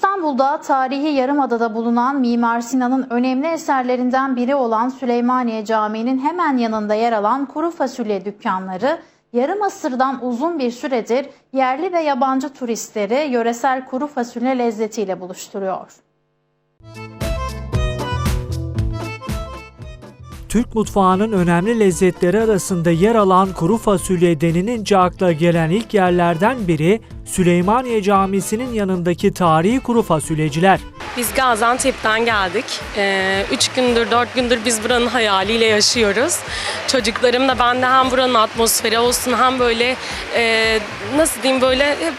İstanbul'da tarihi Yarımada'da bulunan Mimar Sinan'ın önemli eserlerinden biri olan Süleymaniye Camii'nin hemen yanında yer alan kuru fasulye dükkanları yarım asırdan uzun bir süredir yerli ve yabancı turistleri yöresel kuru fasulye lezzetiyle buluşturuyor. Türk mutfağının önemli lezzetleri arasında yer alan kuru fasulye denilince akla gelen ilk yerlerden biri Süleymaniye Camisi'nin yanındaki tarihi kuru fasulyeciler. Biz Gaziantep'ten geldik. Ee, üç gündür, dört gündür biz buranın hayaliyle yaşıyoruz. Çocuklarım da ben de hem buranın atmosferi olsun hem böyle e, nasıl diyeyim böyle hep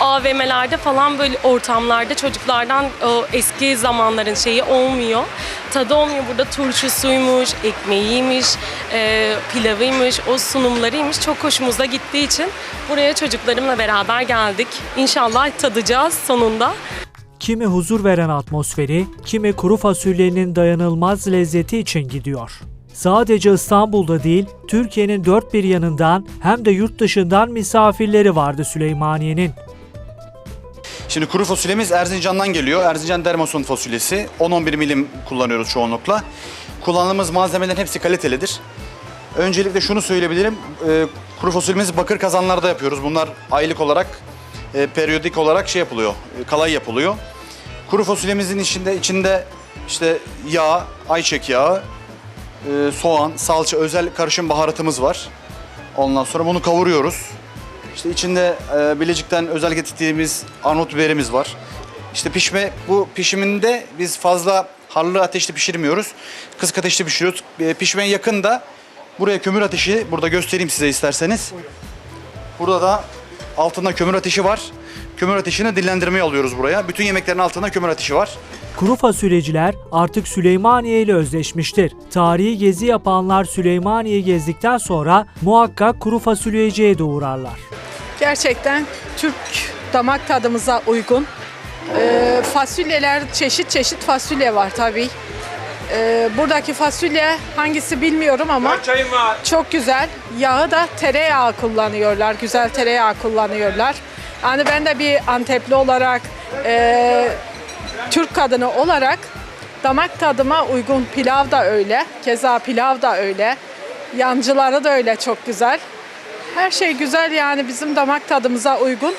AVM'lerde falan böyle ortamlarda çocuklardan o eski zamanların şeyi olmuyor. Tadı olmuyor. Burada turşusuymuş, ekmeğiymiş, e, pilavıymış, o sunumlarıymış. Çok hoşumuza gittiği için buraya çocuklarımla beraber geldik. İnşallah tadacağız sonunda. Kimi huzur veren atmosferi, kimi kuru fasulyenin dayanılmaz lezzeti için gidiyor. Sadece İstanbul'da değil, Türkiye'nin dört bir yanından hem de yurt dışından misafirleri vardı Süleymaniye'nin. Şimdi kuru fasulyemiz Erzincan'dan geliyor. Erzincan Dermason fasulyesi. 10-11 milim kullanıyoruz çoğunlukla. Kullandığımız malzemelerin hepsi kalitelidir. Öncelikle şunu söyleyebilirim. Ee, kuru fasulyemizi bakır kazanlarda yapıyoruz. Bunlar aylık olarak, e, periyodik olarak şey yapılıyor, e, kalay yapılıyor. Kuru fasulyemizin içinde içinde işte yağ, ayçiçek yağı, e, soğan, salça, özel karışım baharatımız var. Ondan sonra bunu kavuruyoruz. İşte içinde e, Bilecik'ten özel getirdiğimiz Arnavut biberimiz var. İşte pişme bu pişiminde biz fazla harlı ateşte pişirmiyoruz. Kısık ateşte pişiriyoruz. E, pişmeye yakın da buraya kömür ateşi burada göstereyim size isterseniz. Burada da altında kömür ateşi var. Kömür ateşini dinlendirmeye alıyoruz buraya. Bütün yemeklerin altında kömür ateşi var. Kuru fasulyeciler artık Süleymaniye ile özleşmiştir. Tarihi gezi yapanlar Süleymaniye gezdikten sonra muhakkak kuru fasulyeciye de uğrarlar. Gerçekten Türk damak tadımıza uygun. Ee, fasulyeler çeşit çeşit fasulye var tabii. Ee, buradaki fasulye hangisi bilmiyorum ama çok güzel. Yağı da tereyağı kullanıyorlar. Güzel tereyağı kullanıyorlar. Yani ben de bir Antepli olarak e, Türk kadını olarak damak tadıma uygun pilav da öyle. Keza pilav da öyle. Yancıları da öyle çok güzel. Her şey güzel yani bizim damak tadımıza uygun.